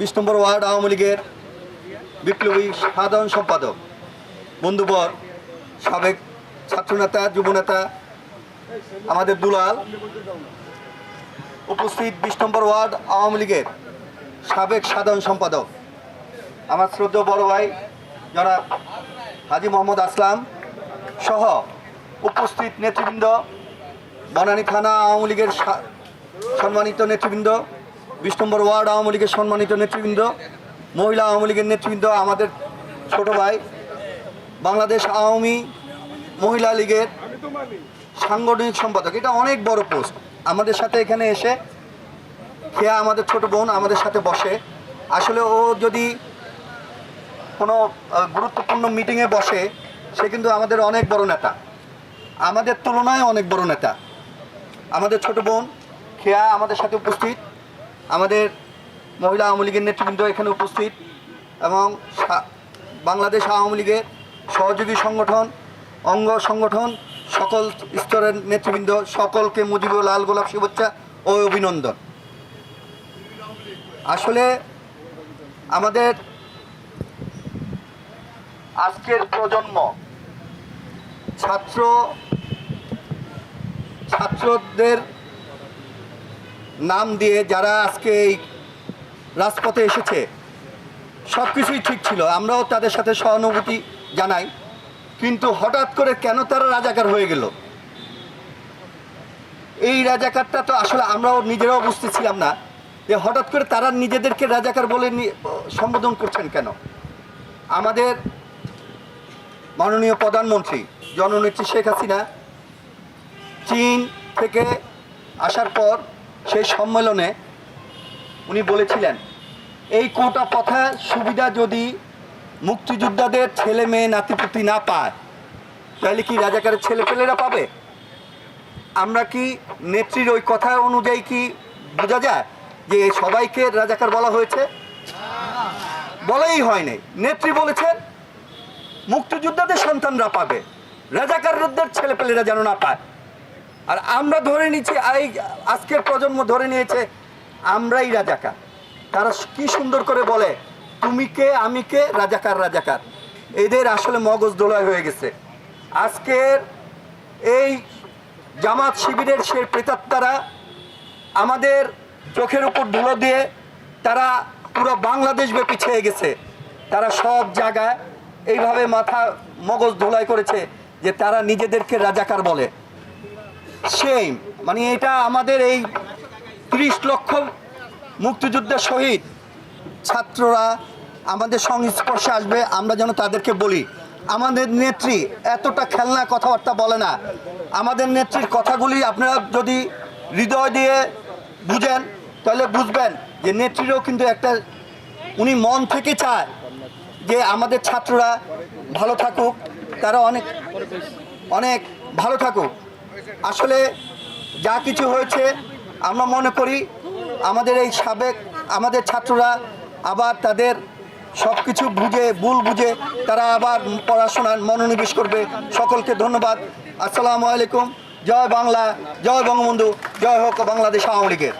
বিশ নম্বর ওয়ার্ড আওয়ামী লীগের বিপ্লবী সাধারণ সম্পাদক, বন্ধুবর, সাবেক ছাত্রনেতা, যুবনেতা আমাদের দুলাল। উপস্থিত বিশ নম্বর ওয়ার্ড আওয়ামী লীগের সাবেক সাধারণ সম্পাদক, আমার শ্রদ্ধ বড় ভাই জনাব হাজি মোহাম্মদ আসলাম সহ উপস্থিত নেতৃবৃন্দ, বনানী থানা আওয়ামী লীগের সম্মানিত নেতৃবৃন্দ, বিশ নম্বর ওয়ার্ড আওয়ামী লীগের সম্মানিত নেতৃবৃন্দ, মহিলা আওয়ামী লীগের নেতৃবৃন্দ, আমাদের ছোট ভাই, বাংলাদেশ আওয়ামী মহিলা লীগের সাংগঠনিক সম্পাদক। এটা অনেক বড় পোস্ট। আমাদের সাথে এখানে এসে খেয়া আমাদের ছোট বোন, আমাদের সাথে বসে। আসলে ও যদি কোনো গুরুত্বপূর্ণ মিটিংয়ে বসে, সে কিন্তু আমাদের অনেক বড় নেতা। আমাদের তুলনায় অনেক বড় নেতা। আমাদের ছোট বোন খেয়া আমাদের সাথে উপস্থিত। আমাদের মহিলা আওয়ামী লীগের নেতৃবৃন্দ এখানে উপস্থিত এবং বাংলাদেশ আওয়ামী লীগের সহযোগী সংগঠন, অঙ্গ সংগঠন, সকল স্তরের নেতৃবৃন্দ সকলকে মুজিবুর লাল গোলাপ শুভেচ্ছা ও অভিনন্দন। আসলে আমাদের আজকের প্রজন্ম ছাত্র ছাত্রদের নাম দিয়ে যারা আজকে এই রাজপথে এসেছে সব কিছুই ঠিক ছিল। আমরাও তাদের সাথে সহানুভূতি জানাই। কিন্তু হঠাৎ করে কেন তারা রাজাকার হয়ে গেল? এই রাজাকারটা তো আসলে আমরাও নিজেরাও বুঝতেছিলাম না যে হঠাৎ করে তারা নিজেদেরকে রাজাকার বলে সম্বোধন করছেন কেন? আমাদের মাননীয় প্রধানমন্ত্রী, জননেত্রী শেখ হাসিনা, চীন থেকে আসার পর সেই সম্মেলনে উনি বলেছিলেন, এই কোটা কথা সুবিধা যদি মুক্তিযোদ্ধাদের ছেলে মেয়ে নাতিপুতি না পায়, তাহলে কি রাজাকারের ছেলে ছেলেপেলেরা পাবে? আমরা কি নেত্রীর ওই কথা অনুযায়ী কি বোঝা যায় যে সবাইকে রাজাকার বলা হয়েছে? বলাই হয়নি নেত্রী বলেছেন, মুক্তিযোদ্ধাদের সন্তানরা পাবে রাজাকারদের ছেলেপেলেরা যেন না পায়। আর আমরা ধরে নিচ্ছি এই আজকের প্রজন্ম ধরে নিয়েছে, আমরাই রাজাকার। তারা কি সুন্দর করে বলে, তুমি কে, আমি কে, রাজাকার রাজাকার? এদের আসলে মগজ দোলায় হয়ে গেছে। আজকের এই জামাত শিবিরের সে প্রেতাত্মারা আমাদের চোখের উপর ধুলো দিয়ে তারা পুরো বাংলাদেশ ব্যাপী ছেয়ে গেছে। তারা সব জায়গায় এইভাবে মাথা মগজ ধোলাই করেছে যে তারা নিজেদেরকে রাজাকার বলে। সেই মানে এটা আমাদের এই ত্রিশ লক্ষ মুক্তিযুদ্ধের শহীদ। ছাত্ররা আমাদের সংস্পর্শে আসবে, আমরা যেন তাদেরকে বলি। আমাদের নেত্রী এতটা খেলনা কথাবার্তা বলে না। আমাদের নেত্রীর কথাগুলি আপনারা যদি হৃদয় দিয়ে বুঝেন, তাহলে বুঝবেন যে নেত্রীরও কিন্তু একটা, উনি মন থেকে চায় যে আমাদের ছাত্ররা ভালো থাকুক, তারা অনেক অনেক ভালো থাকুক। আসলে যা কিছু হয়েছে, আমরা মনে করি আমাদের এই সাবেক, আমাদের ছাত্ররা আবার তাদের সব কিছু বুঝে, ভুল বুঝে তারা আবার পড়াশোনার মনোনিবেশ করবে। সকলকে ধন্যবাদ। আসসালামু আলাইকুম। জয় বাংলা, জয় বঙ্গবন্ধু, জয় হোক বাংলাদেশ আওয়ামী লীগের।